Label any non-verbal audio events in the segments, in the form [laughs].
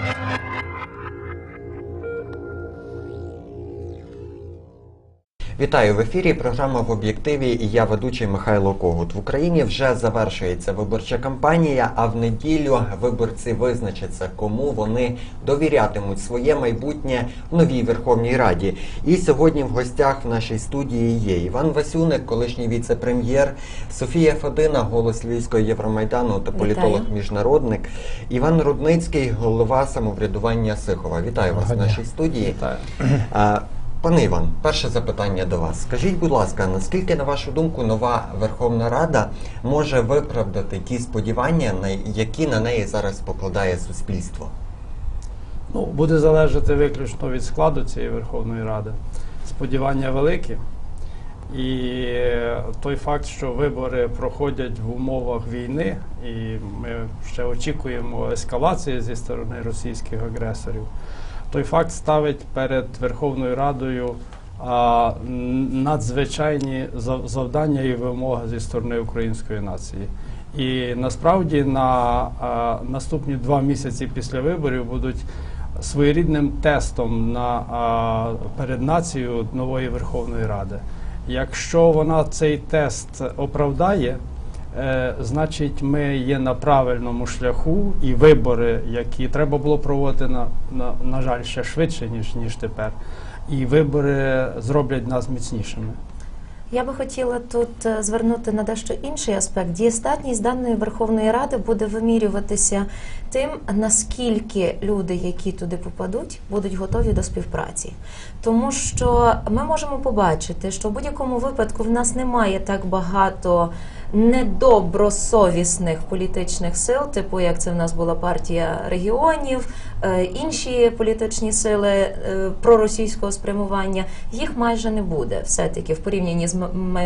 Thank you. Вітаю в ефірі. Програма в об'єктиві. І я ведучий Михайло Когут. В Україні вже завершується виборча кампанія. А в неділю виборці визначаться, кому вони довірятимуть своє майбутнє в новій Верховній Раді. І сьогодні в гостях в нашій студії є Іван Васюник, колишній віце-прем'єр, Софія Федина, голос Львівського Євромайдану та політолог міжнародник, Іван Рудницький, голова самоврядування Сихова. Вітаю вас в Доброго дня. нашій студії. Вітаю. Пане Іван, перше запитання до вас. Скажіть, будь ласка, наскільки, на вашу думку, нова Верховна Рада може виправдати ті сподівання, які на неї зараз покладає суспільство? Ну, буде залежати виключно від складу цієї Верховної Ради. Сподівання великі. І той факт, що вибори проходять в умовах війни, і ми ще очікуємо ескалації зі сторони російських агресорів, той факт ставить перед Верховною Радою а, надзвичайні завдання і вимоги зі сторони української нації. І насправді на а, наступні два місяці після виборів будуть своєрідним тестом на а, перед нацією нової Верховної Ради. Якщо вона цей тест оправдає, значить ми є на правильному шляху, і вибори, які треба було проводити на, на, на жаль, ще швидше, ніж, ніж тепер. І вибори зроблять нас міцнішими. Я би хотіла тут е, звернути на дещо інший аспект. Дієстатність даної Верховної Ради буде вимірюватися тим, наскільки люди, які туди попадуть, будуть готові до співпраці. Тому що ми можемо побачити, що в будь-якому випадку в нас немає так багато недобросовісних політичних сил, типу як це в нас була партія регіонів, інші політичні сили е, проросійського спрямування. Їх майже не буде, все-таки в порівнянні з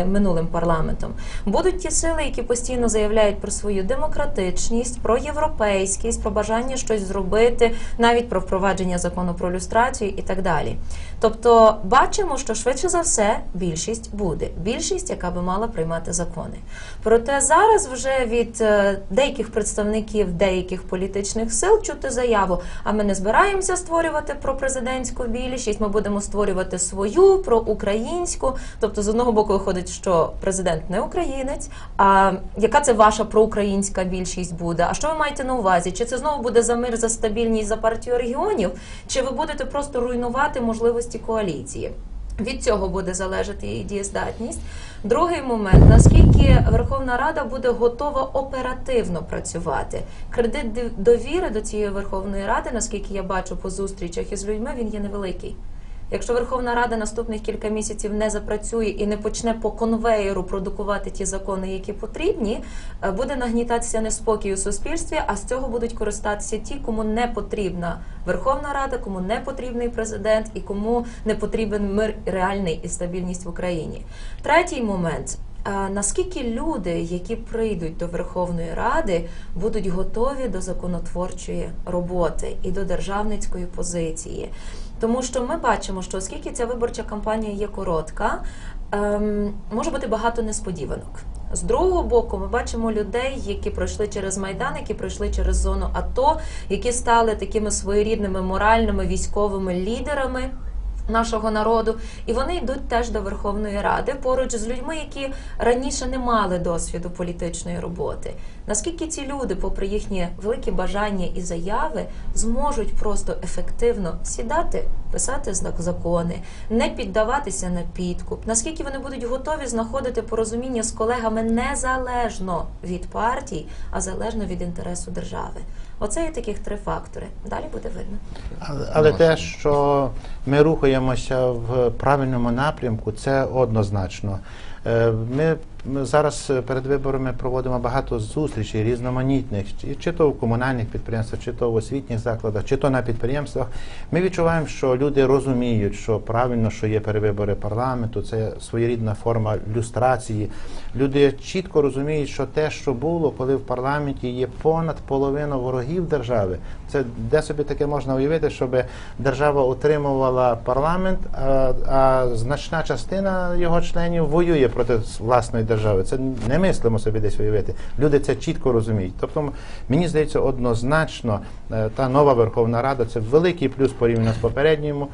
минулим парламентом. Будуть ті сили, які постійно заявляють про свою демократичність, про європейськість, про бажання щось зробити, навіть про впровадження закону про люстрацію і так далі. Тобто, бачимо, що швидше за все більшість буде. Більшість, яка би мала приймати закони. Проте зараз вже від е, деяких представників деяких політичних сил чути заяву: а ми не збираємося створювати пропрезидентську більшість, ми будемо створювати свою проукраїнську. Тобто, з одного боку виходить, що президент не українець. А яка це ваша проукраїнська більшість буде? А що ви маєте на увазі? Чи це знову буде за мир, за стабільність за партію регіонів? Чи ви будете просто руйнувати можливості коаліції? Від цього буде залежати її дієздатність. Другий момент: наскільки Верховна Рада буде готова оперативно працювати? Кредит довіри до цієї Верховної Ради, наскільки я бачу по зустрічах із людьми, він є невеликий. Якщо Верховна Рада наступних кілька місяців не запрацює і не почне по конвеєру продукувати ті закони, які потрібні, е, буде нагнітатися неспокій у суспільстві, а з цього будуть користатися ті, кому не потрібна Верховна Рада, кому не потрібний президент і кому не потрібен мир реальний і стабільність в Україні. Третій момент. Наскільки люди, які прийдуть до Верховної Ради, будуть готові до законотворчої роботи і до державницької позиції? Тому що ми бачимо, що оскільки ця виборча кампанія є коротка, ем, може бути багато несподіванок. З другого боку, ми бачимо людей, які пройшли через майдан, які пройшли через зону АТО, які стали такими своєрідними моральними військовими лідерами. Нашого народу, і вони йдуть теж до Верховної Ради поруч з людьми, які раніше не мали досвіду політичної роботи. Наскільки ці люди, попри їхні великі бажання і заяви, зможуть просто ефективно сідати, писати знак закони, не піддаватися на підкуп? Наскільки вони будуть готові знаходити порозуміння з колегами незалежно від партій, а залежно від інтересу держави? Оце є таких три фактори. Далі буде видно. Але, але те, що ми рухаємося в правильному напрямку, це однозначно. Е, Ми зараз перед виборами проводимо багато зустрічей різноманітних, чи- то в комунальних підприємствах, чи то в освітніх закладах, чи то на підприємствах. Ми відчуваємо, що люди розуміють, що правильно, що є перевибори парламенту, це своєрідна форма люстрації. Люди чітко розуміють, що те, що було, коли в парламенті є понад половину ворогів держави, Це де собі таке можна уявити, щоб держава утримувала парламент, а, а значна частина його членів воює проти власної держави. Це не мислимо собі десь уявити. Люди це чітко розуміють. Тобто, мені здається, однозначно е, та нова Верховна Рада це великий плюс порівняно з попередньою.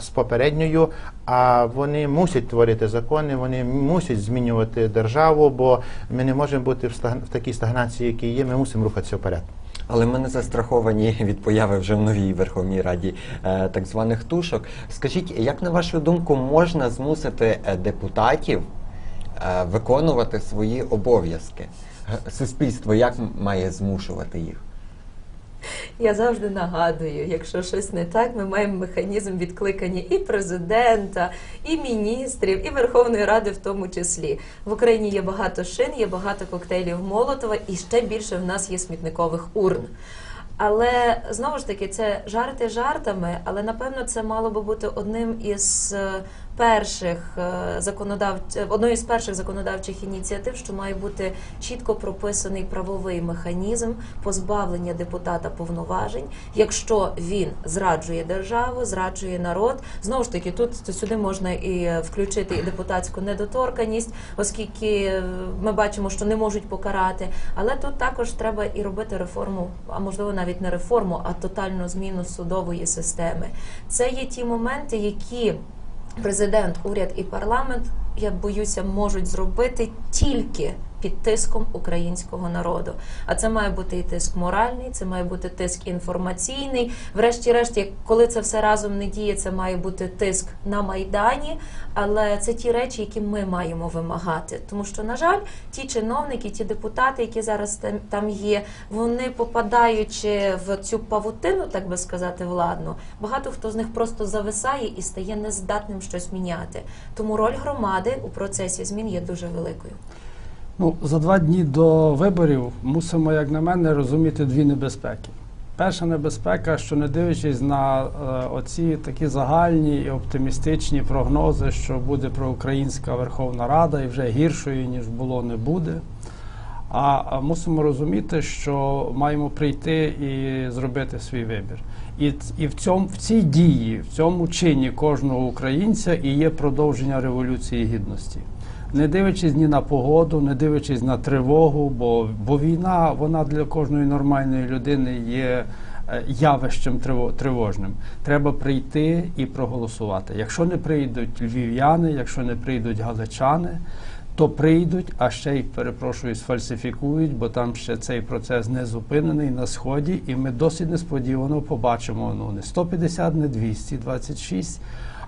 З попередньою, а вони мусять творити закони, вони мусять змінювати державу, бо ми не можемо бути в такій стагнації, які є. Ми мусимо рухатися вперед. Але ми не застраховані [laughs] від появи вже в новій Верховній Раді е, так званих тушок. Скажіть, як на вашу думку можна змусити е, депутатів е, виконувати свої обов'язки? Суспільство як має змушувати їх? [laughs] Я завжди нагадую, якщо щось не так, ми маємо механізм відкликання і президента, і міністрів, і Верховної Ради в тому числі. В Україні є багато шин, є багато коктейлів Молотова, і ще більше в нас є смітникових урн. Але знову ж таки, це жарти жартами, але напевно це мало би бути одним із е, перших е, законодавч... одною з перших законодавчих ініціатив, що має бути чітко прописаний правовий механізм позбавлення депутата повноважень, якщо він зраджує державу, зраджує народ. Знову ж таки, тут сюди можна і е, включити і депутатську недоторканість, оскільки е, ми бачимо, що не можуть покарати. Але тут також треба і робити реформу, а можливо навіть не реформу, а тотальну зміну судової системи. Це є ті моменти, які президент, уряд і парламент, я боюся, можуть зробити тільки під тиском українського народу. А це має бути і тиск моральний, це має бути тиск інформаційний. Врешті-решт, коли це все разом не діє, це має бути тиск на майдані. Але це ті речі, які ми маємо вимагати. Тому що, на жаль, ті чиновники, ті депутати, які зараз там, є, вони попадаючи в цю павутину, так би сказати, владну, багато хто з них просто зависає і стає нездатним щось міняти. Тому роль громади у процесі змін є дуже великою. Ну, за два дні до виборів мусимо, як на мене, розуміти дві небезпеки. Перша небезпека, що не дивлячись на е, оці такі загальні і оптимістичні прогнози, що буде проукраїнська Верховна Рада і вже гіршою, ніж було, не буде. А мусимо розуміти, що маємо прийти і зробити свій вибір. І, і в, цьому, в цій дії, в цьому чині кожного українця і є продовження Революції Гідності не дивлячись ні на погоду, не дивлячись на тривогу, бо, бо війна вона для кожної нормальної людини є е, явищем триво- тривожним. Треба прийти і проголосувати. Якщо не прийдуть львів'яни, якщо не прийдуть галичани, то прийдуть, а ще й перепрошую, сфальсифікують, бо там ще цей процес не зупинений на сході, і ми досить несподівано побачимо ну не 150, не 226,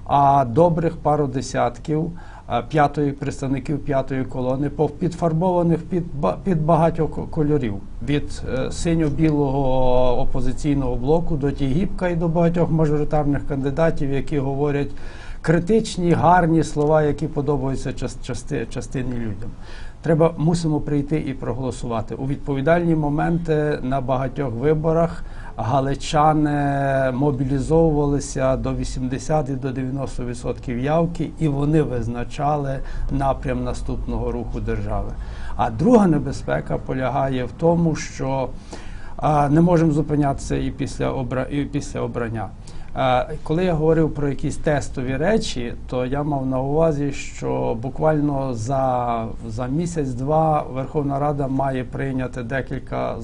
а добрих пару десятків п'ятої представників п'ятої колони, підфарбованих під, під багатьох кольорів від е, синьо-білого опозиційного блоку до Тігіпка і до багатьох мажоритарних кандидатів, які говорять критичні, гарні слова, які подобаються части, частині людям. Треба мусимо прийти і проголосувати у відповідальні моменти на багатьох виборах. Галичани мобілізовувалися до 80 і до 90% явки, і вони визначали напрям наступного руху держави. А друга небезпека полягає в тому, що не можемо зупинятися і після обра... і після обрання. Коли я говорив про якісь тестові речі, то я мав на увазі, що буквально за, за місяць-два Верховна Рада має прийняти декілька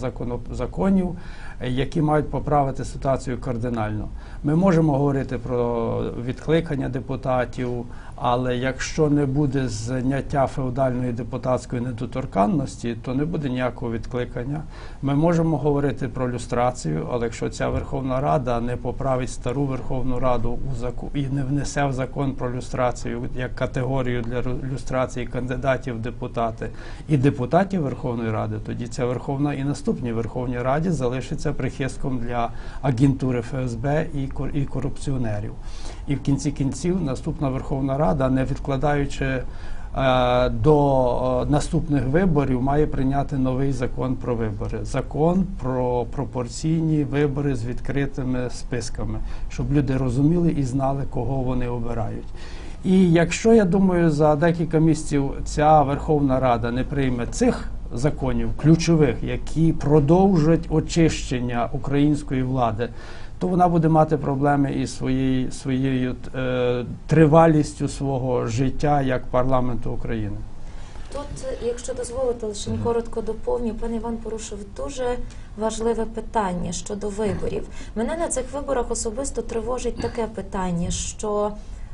законів, які мають поправити ситуацію кардинально. Ми можемо говорити про відкликання депутатів, але якщо не буде зняття феодальної депутатської недоторканності, то не буде ніякого відкликання. Ми можемо говорити про люстрацію, але якщо ця Верховна Рада не поправить стару Верховну Раду у заку і не внесе в закон про люстрацію як категорію для люстрації кандидатів в депутати і депутатів Верховної Ради, тоді ця Верховна і наступній Верховній Раді залишиться прихистком для агентури ФСБ і корупціонерів. І в кінці кінців наступна Верховна Рада, не відкладаючи е, до е, наступних виборів, має прийняти новий закон про вибори. Закон про пропорційні вибори з відкритими списками, щоб люди розуміли і знали, кого вони обирають. І якщо я думаю, за декілька місяців ця Верховна Рада не прийме цих законів, ключових, які продовжать очищення української влади, то вона буде мати проблеми із своєю, своєю е, тривалістю свого життя як парламенту України. Тут, якщо дозволите, лише коротко доповню, пан Іван порушив дуже важливе питання щодо виборів. Мене на цих виборах особисто тривожить таке питання, що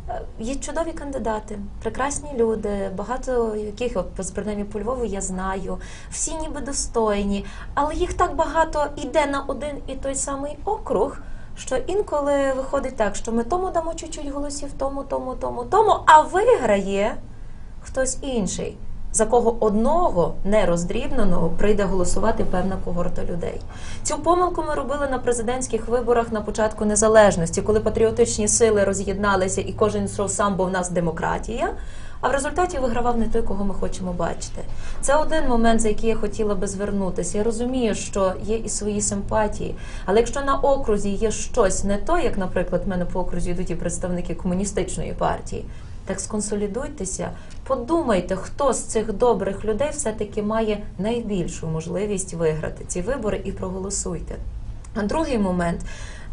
е, є чудові кандидати, прекрасні люди, багато яких, от принаймні по Львову я знаю, всі ніби достойні, але їх так багато йде на один і той самий округ. Що інколи виходить так, що ми тому дамо чуть-чуть голосів, тому, тому, тому, тому, а виграє хтось інший, за кого одного нероздрібненого прийде голосувати певна когорта людей. Цю помилку ми робили на президентських виборах на початку незалежності, коли патріотичні сили роз'єдналися і кожен сам, бо в нас демократія. А в результаті вигравав не той, кого ми хочемо бачити. Це один момент, за який я хотіла би звернутися. Я розумію, що є і свої симпатії. Але якщо на окрузі є щось не то, як, наприклад, в мене по окрузі йдуть і представники комуністичної партії, так сконсолідуйтеся, подумайте, хто з цих добрих людей все-таки має найбільшу можливість виграти ці вибори і проголосуйте. А другий момент.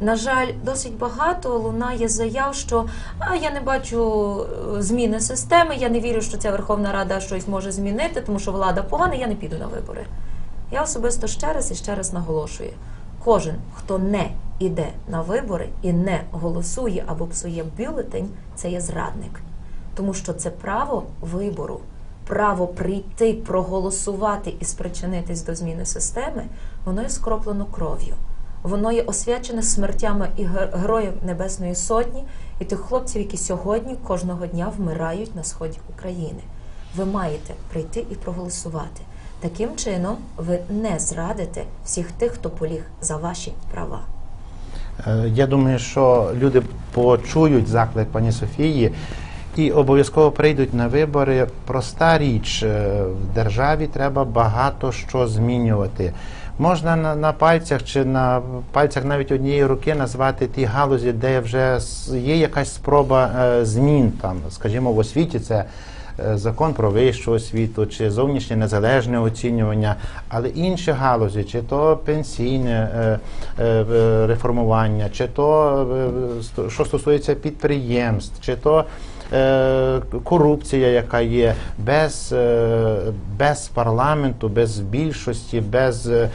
На жаль, досить багато лунає заяв, що а я не бачу е, зміни системи, я не вірю, що ця Верховна Рада щось може змінити, тому що влада погана, я не піду на вибори. Я особисто ще раз і ще раз наголошую: кожен, хто не іде на вибори і не голосує або псує бюлетень, це є зрадник. Тому що це право вибору, право прийти, проголосувати і спричинитись до зміни системи, воно є скроплено кров'ю. Воно є освячене смертями і героїв Небесної Сотні і тих хлопців, які сьогодні кожного дня вмирають на сході України. Ви маєте прийти і проголосувати. Таким чином, ви не зрадите всіх тих, хто поліг за ваші права. Е, Я думаю, що люди почують заклик пані Софії і обов'язково прийдуть на вибори. Проста річ е, в державі треба багато що змінювати. Можна на, на пальцях чи на пальцях навіть однієї руки назвати ті галузі, де вже є якась спроба е, змін там, скажімо, в освіті це. е, Закон про вищу освіту чи зовнішнє незалежне оцінювання, але інші галузі, чи то пенсійне е, е, реформування, чи то що стосується підприємств, чи то корупція, яка є, без, е, без парламенту, без більшості, без е,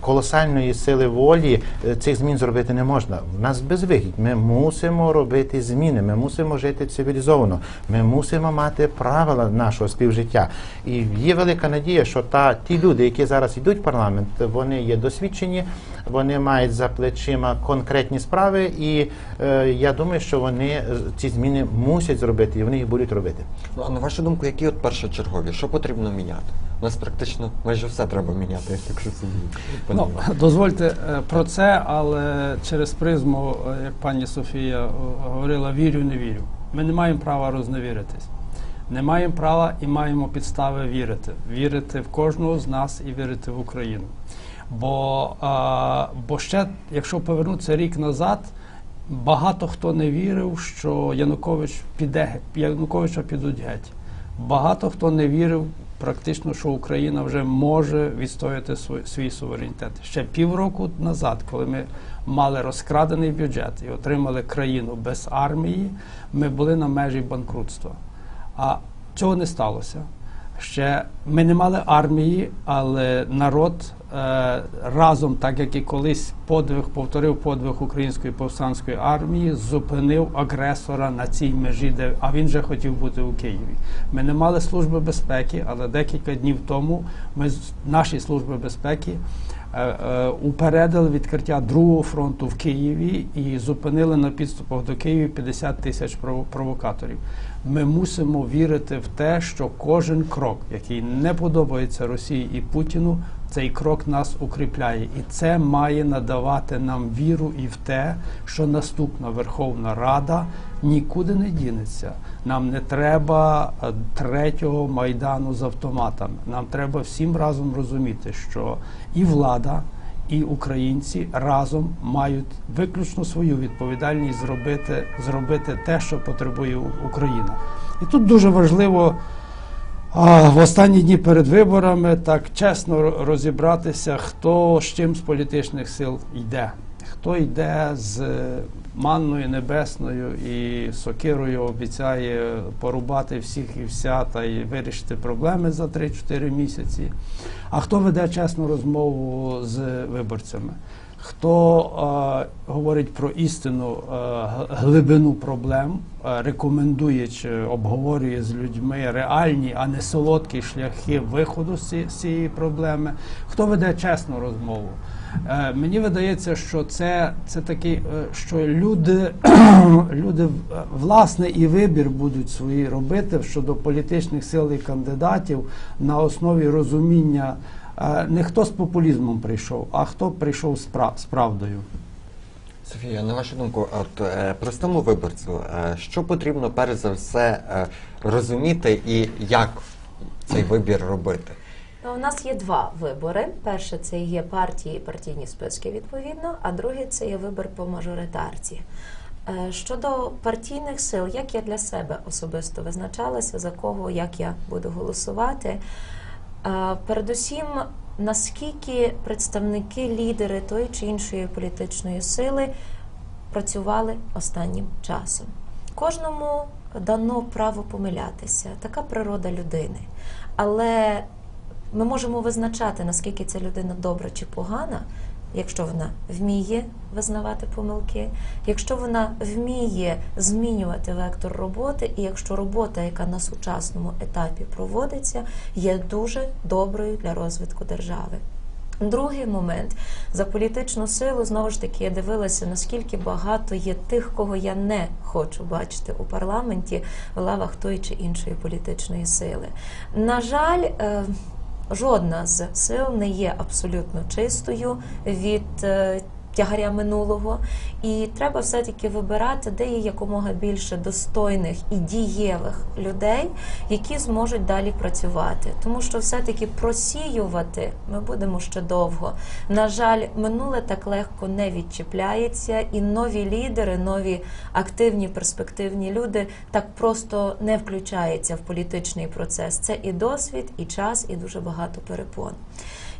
колосальної сили волі е, цих змін зробити не можна. В нас безвихідь. Ми мусимо робити зміни, ми мусимо жити цивілізовано, ми мусимо мати правила нашого співжиття. І є велика надія, що та ті люди, які зараз йдуть в парламент, вони є досвідчені, вони мають за плечима конкретні справи, і е, я думаю, що вони е, ці зміни мусять зробити, і вони їх будуть робити. Ну, а на вашу думку, які от першочергові? Що потрібно міняти? У нас практично майже все треба міняти, якщо собі. Ну, дозвольте е, про це, але через призму, е, як пані Софія говорила, вірю, не вірю. Ми не маємо права розневіритись. Не маємо права і маємо підстави вірити. Вірити в кожного з нас і вірити в Україну. Бо, а, бо ще, якщо повернутися рік назад, багато хто не вірив, що Янукович піде, Януковича підуть геть. Багато хто не вірив практично, що Україна вже може відстояти свій, свій суверенітет. Ще півроку назад, коли ми мали розкрадений бюджет і отримали країну без армії, ми були на межі банкрутства. А цього не сталося. Ще ми не мали армії, але народ разом, так як і колись подвиг повторив подвиг української повстанської армії, зупинив агресора на цій межі, де а він же хотів бути у Києві. Ми не мали служби безпеки, але декілька днів тому ми наші служби безпеки е, е, упередили відкриття другого фронту в Києві і зупинили на підступах до Києва 50 тисяч прово- провокаторів. Ми мусимо вірити в те, що кожен крок, який не подобається Росії і Путіну, цей крок нас укріпляє, і це має надавати нам віру і в те, що наступна Верховна Рада нікуди не дінеться. Нам не треба е, третього майдану з автоматами. Нам треба всім разом розуміти, що і влада, і українці разом мають виключно свою відповідальність зробити, зробити те, що потребує Україна. І тут дуже важливо А в останні дні перед виборами так чесно розібратися, хто з чим з політичних сил йде. Хто йде з манною небесною і сокирою обіцяє порубати всіх і вся та й вирішити проблеми за 3-4 місяці. А хто веде чесну розмову з виборцями? Хто е, говорить про істину е, глибину проблем, е, рекомендує чи обговорює з людьми реальні, а не солодкі шляхи виходу з ці- цієї проблеми? Хто веде чесну розмову? Е, мені видається, що це, це такий, е, що люди, [clears throat] люди власне і вибір будуть свої робити щодо політичних сил і кандидатів на основі розуміння. Не хто з популізмом прийшов, а хто прийшов з з правдою. Софія, на вашу думку, от е, простому виборцю, е, що потрібно перш за все е, розуміти і як цей вибір робити? У нас є два вибори. Перше це є партії, партійні списки відповідно, а другий це є вибір по мажоритарці. Щодо партійних сил, як я для себе особисто визначалася, за кого як я буду голосувати. Передусім, наскільки представники, лідери тої чи іншої політичної сили працювали останнім часом. Кожному дано право помилятися, така природа людини. Але ми можемо визначати, наскільки ця людина добра чи погана, якщо вона вміє визнавати помилки, якщо вона вміє змінювати вектор роботи, і якщо робота, яка на сучасному етапі проводиться, є дуже доброю для розвитку держави. Другий момент за політичну силу знову ж таки я дивилася, наскільки багато є тих, кого я не хочу бачити у парламенті в лавах тої чи іншої політичної сили. На жаль, е, жодна з сил не є абсолютно чистою від. Тягаря минулого, і треба все-таки вибирати, де є якомога більше достойних і дієвих людей, які зможуть далі працювати. Тому що все-таки просіювати ми будемо ще довго. На жаль, минуле так легко не відчіпляється, і нові лідери, нові активні перспективні люди так просто не включаються в політичний процес. Це і досвід, і час, і дуже багато перепон.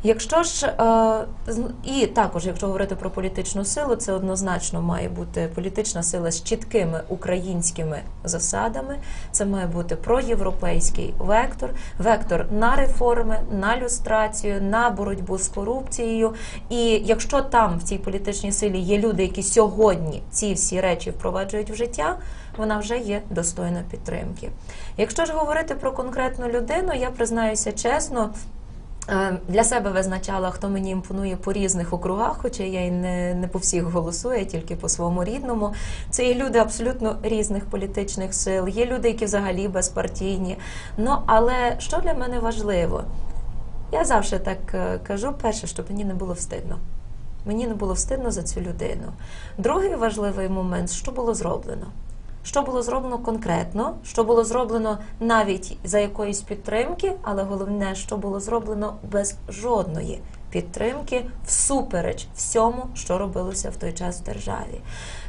Якщо ж е, і також, якщо говорити про політичну силу, це однозначно має бути політична сила з чіткими українськими засадами. Це має бути проєвропейський вектор, вектор на реформи, на люстрацію, на боротьбу з корупцією. І якщо там в цій політичній силі є люди, які сьогодні ці всі речі впроваджують в життя, вона вже є достойна підтримки. Якщо ж говорити про конкретну людину, я признаюся чесно. Е, Для себе визначала, хто мені імпонує по різних округах, хоча я й не, не по всіх голосую, а тільки по своєму рідному. Це є люди абсолютно різних політичних сил, є люди, які взагалі безпартійні. Ну але що для мене важливо? Я завжди так е, кажу: перше, щоб мені не було встидно. Мені не було встидно за цю людину. Другий важливий момент, що було зроблено. Що було зроблено конкретно, що було зроблено навіть за якоїсь підтримки, але головне, що було зроблено без жодної підтримки всупереч всьому, що робилося в той час в державі.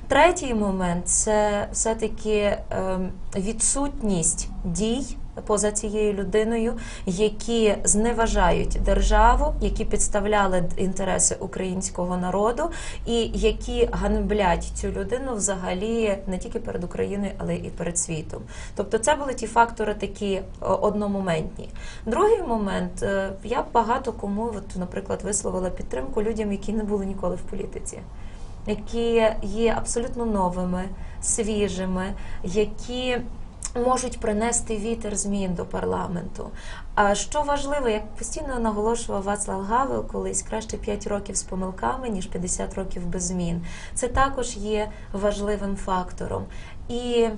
Третій момент це все-таки ем, відсутність дій поза цією людиною, які зневажають державу, які підставляли інтереси українського народу, і які ганьблять цю людину взагалі не тільки перед Україною, але і перед світом. Тобто, це були ті фактори такі одномоментні. Другий момент е, я багато кому, от, наприклад, висловила підтримку людям, які не були ніколи в політиці які є абсолютно новими, свіжими, які можуть принести вітер змін до парламенту. А що важливо, як постійно наголошував Вацлав Гавел колись краще 5 років з помилками, ніж 50 років без змін. Це також є важливим фактором. І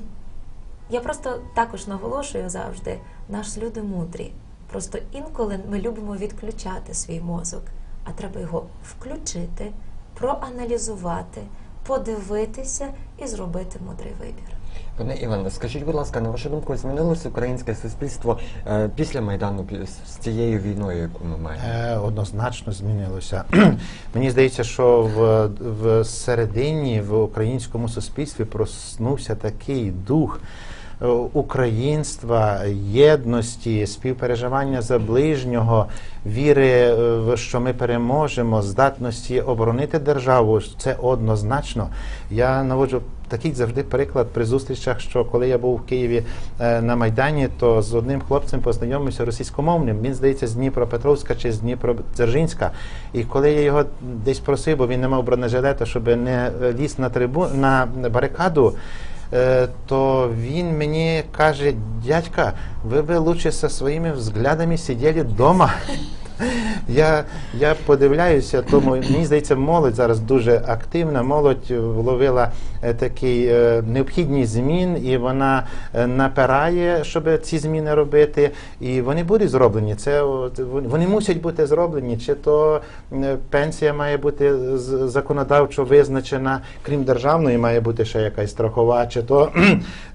я просто також наголошую завжди, наші люди мудрі. Просто інколи ми любимо відключати свій мозок, а треба його включити, проаналізувати, подивитися і зробити мудрий вибір. Пане Іване, скажіть, будь ласка, на вашу думку, змінилося українське суспільство е, після Майдану з цією війною, яку ми маємо? Е, Однозначно змінилося. [clears throat] Мені здається, що в, в середині в українському суспільстві проснувся такий дух українства, єдності, співпереживання за ближнього, віри, е, що ми переможемо, здатності оборонити державу. Це однозначно. Я наводжу такий завжди приклад при зустрічах, що коли я був в Києві е, на Майдані, то з одним хлопцем познайомився російськомовним. Він здається з Дніпропетровська чи з Дніпродзержинська. І коли я його десь просив, бо він не мав бронежилета, щоб не е, ліз на трибу на барикаду. Е, То він мені каже, дядька, ви би лучше зі своїми взглядами сиділи вдома. Я, я подивляюся, тому мені здається, молодь зараз дуже активна. Молодь вловила е, такий е, необхідність змін, і вона е, напирає, щоб ці зміни робити. І вони будуть зроблені. Це вони мусять бути зроблені. Чи то пенсія має бути з- законодавчо визначена, крім державної, має бути ще якась страхова, чи то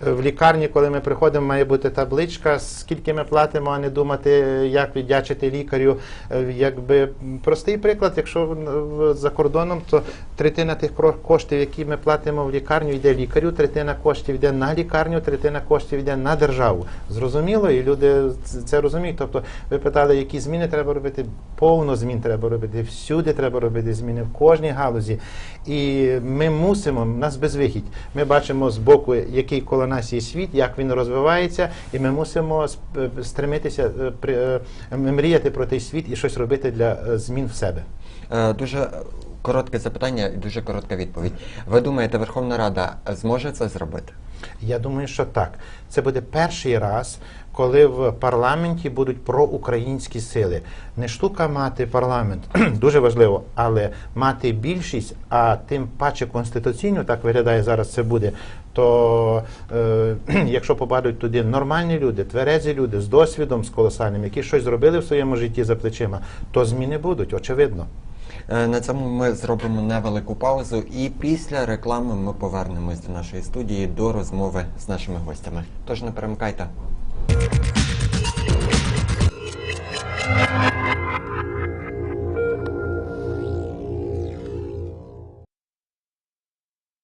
в лікарні, коли ми приходимо, має бути табличка, скільки ми платимо, а не думати, як віддячити лікарю. Е, Якби простий приклад, якщо за кордоном, то третина тих коштів, які ми платимо в лікарню, йде лікарю, третина коштів йде на лікарню, третина коштів йде на державу. Зрозуміло, і люди це розуміють. Тобто, ви питали, які зміни треба робити? Повно змін треба робити. Всюди треба робити зміни в кожній галузі. І ми мусимо, в нас безвихідь. Ми бачимо з боку, який коло нас є світ, як він розвивається, і ми мусимо стремитися е, е, мріяти про той світ і щось робити для е, змін в себе. Е, Дуже коротке запитання і дуже коротка відповідь. Ви думаєте, Верховна Рада зможе це зробити? Я думаю, що так. Це буде перший раз, коли в парламенті будуть проукраїнські сили. Не штука мати парламент, [clears throat] дуже важливо, але мати більшість, а тим паче конституційну, так виглядає зараз це буде. То е, [clears throat] якщо попадуть туди нормальні люди, тверезі люди з досвідом, з колосальним, які щось зробили в своєму житті за плечима, то зміни будуть, очевидно. Е, На цьому ми зробимо невелику паузу, і після реклами ми повернемось до нашої студії до розмови з нашими гостями. Тож не перемикайте.